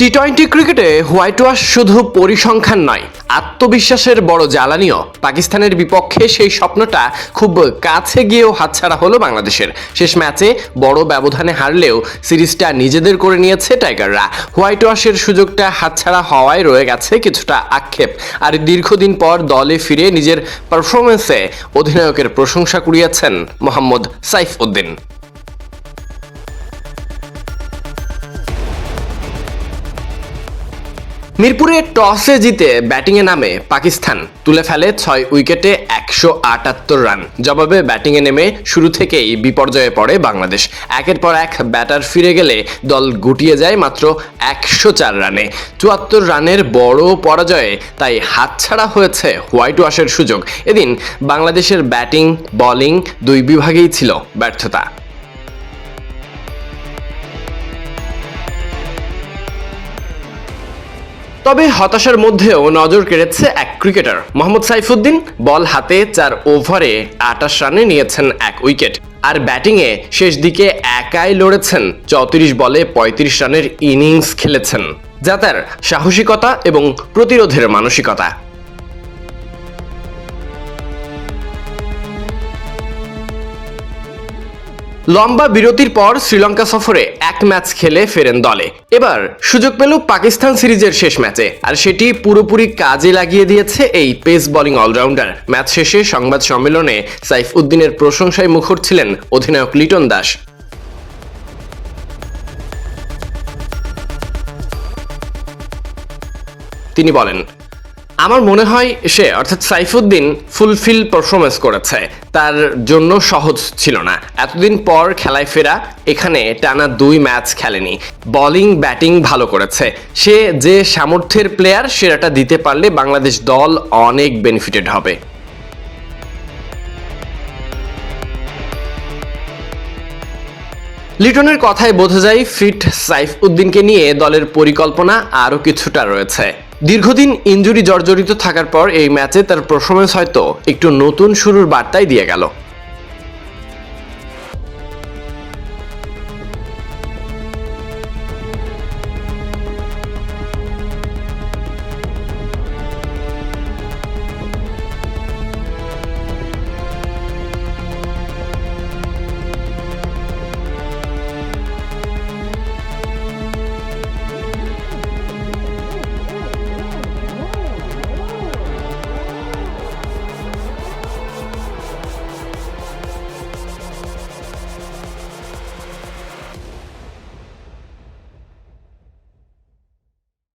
টি twenty ক্রিকেটে white wash শুধু পরিসংখ্যান নয়, আত্মবিশ্বাসের বড় জ্বালানিও। পাকিস্তানের বিপক্ষে সেই স্বপ্নটা খুব কাছে গিয়েও হাতছাড়া হলো বাংলাদেশের। শেষ ম্যাচে বড় ব্যবধানে হারলেও সিরিজটা নিজেদের করে নিয়েছে টাইগাররা। হোয়াইট ওয়াশের সুযোগটা হাতছাড়া হওয়ায় রয়ে গেছে কিছুটা আক্ষেপ। আর দীর্ঘদিন পর দলে ফিরে নিজের পারফরমেন্সে অধিনায়কের প্রশংসা কুড়িয়েছেন মোহাম্মদ সাইফ উদ্দিন। মিরপুরে টসে জিতে ব্যাটিংয়ে নামে পাকিস্তান। তুলে ফেলে ছয় উইকেটে একশো আটাত্তর রান। জবাবে ব্যাটিংয়ে নেমে শুরু থেকেই বিপর্যয়ে পড়ে বাংলাদেশ। একের পর এক ব্যাটার ফিরে গেলে দল গুটিয়ে যায় মাত্র একশো চার রানে। চুয়াত্তর রানের বড় পরাজয়ে তাই হাতছাড়া হয়েছে হোয়াইট ওয়াশের সুযোগ। এদিন বাংলাদেশের ব্যাটিং, বোলিং দুই বিভাগেই ছিল ব্যর্থতা। তবে হতাশার মধ্যেও নজর কেড়েছে এক ক্রিকেটার। মোহাম্মদ সাইফুদ্দিন বল হাতে চার ওভারে আটাশ রানে নিয়েছেন এক উইকেট। আর ব্যাটিংয়ে শেষ দিকে একাই লড়েছেন, চৌত্রিশ বলে ৩৫ রানের ইনিংস খেলেছেন। যা তার সাহসিকতা এবং প্রতিরোধের মানসিকতা। লম্বা বিরতির পর শ্রীলঙ্কা সফরে এক ম্যাচ খেলে ফেরেন দলে। এবার সুযোগ পেল পাকিস্তান সিরিজের শেষ ম্যাচে, আর সেটি পুরোপুরি কাজে লাগিয়ে দিয়েছে এই পেস বোলিং অলরাউন্ডার। ম্যাচ শেষে সংবাদ সম্মেলনে সাইফ উদ্দিনের প্রশংসায় মুখর ছিলেন অধিনায়ক লিটন দাস। তিনি বলেন আমার মনে হয় সে, অর্থাৎ সাইফুদ্দিন, ফুলফিল পারফরমেন্স করেছে। তার জন্য সহজ ছিল না। এতদিন পর খেলায় ফেরা, এখানে টানা দুই ম্যাচ খেলেনি। বোলিং ব্যাটিং ভালো করেছে। সে যে সামর্থ্যের প্লেয়ার সেরাটা দিতে পারলে বাংলাদেশ দল অনেক বেনিফিটেড হবে। লিটনের কথায় বোঝা যায়, ফিট সাইফ উদ্দিনকে নিয়ে দলের পরিকল্পনা আরও কিছুটা রয়েছে। দীর্ঘদিন ইঞ্জুরি জর্জরিত থাকার পর এই ম্যাচে তার পারফরমেন্স হয়তো একটু নতুন শুরুর বার্তাই দিয়ে গেল।